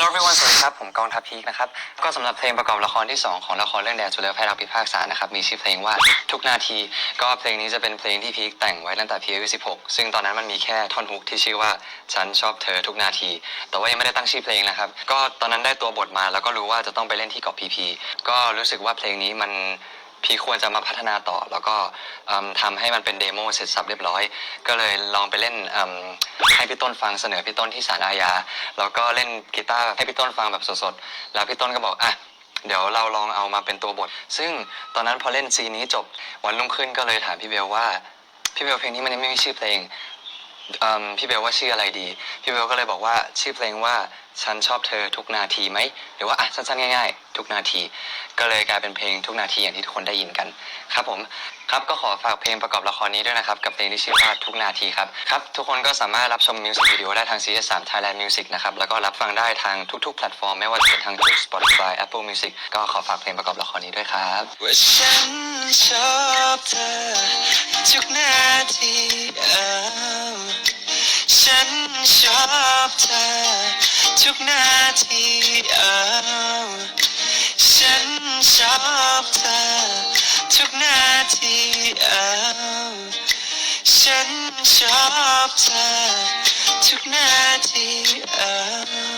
Hello everyone สวัสดีครับ ผมกองทัพพีคนะครับ ก็สำหรับเพลงประกอบละครที่ 2 ของละครเรื่องแดนสุเลให้รักพิพากษานะครับ มีชื่อเพลงว่าทุกนาที ก็เพลงนี้จะเป็นเพลงที่พีคแต่งไว้ตั้งแต่พีคอายุ16 ซึ่งตอนนั้นมันมีแค่ท่อนฮุกที่ชื่อว่าฉันชอบเธอทุกนาที แต่ว่ายังไม่ได้ตั้งชื่อเพลงนะครับ ก็ตอนนั้นได้ตัวบทมาแล้วก็รู้ว่าจะต้องไปเล่นที่เกาะพีพีก็รู้สึกว่าเพลงนี้มัน พี่ควรจะมาพัฒนาต่อ แล้วก็เอิ่มทำให้มันเป็นเดโมเสร็จสับเรียบร้อย ก็เลยลองไปเล่นเอิ่มให้พี่ต้นฟังเสนอพี่ต้นที่ศาลอาญาแล้วก็เล่นกีตาร์ให้พี่ต้นฟังแบบสดๆแล้วพี่ต้นก็บอกอะเดี๋ยวเราลองเอามาเป็นตัวบท ซึ่งตอนนั้นพอเล่นซีนนี้จบวันรุ่งขึ้นก็เลยถามพี่เบลว่าพี่เบลเพลงนี้มันยังไม่มีชื่อเพลง อิ่มพี่เบลว่าชื่ออะไรดี พี่เบลก็เลยบอกว่าชื่อเพลงว่าฉันชอบเธอทุกนาทีไหมหรือว่าอะสั้นๆง่าย ๆ ทุกนาที ก็เลยกลายเป็นเพลงทุกนาทีอย่างที่ทุกคนได้ยินกัน ครับผมครับก็ขอฝากเพลงประกอบละครนี้ด้วยนะครับ กับเพลงที่ชื่อว่าทุกนาทีครับครับทุกคนก็สามารถรับชมมิวสิกวิดีโอได้ทาง CS3 Thailand Music นะครับแล้วก็รับฟังได้ทางทุกๆแพลตฟอร์มไม่ว่าจะเป็นทาง YouTube Spotify Apple Music ก็ขอฝากเพลงประกอบละครนี้ด้วยครับว่าฉันชอบเธอทุกนาที ฉันชอบเธอ ทุกนาทีเอ้าฉันชอบเธอ ทุกนาทีเอ้าฉันชอบเธอ ทุกนาทีเอ้า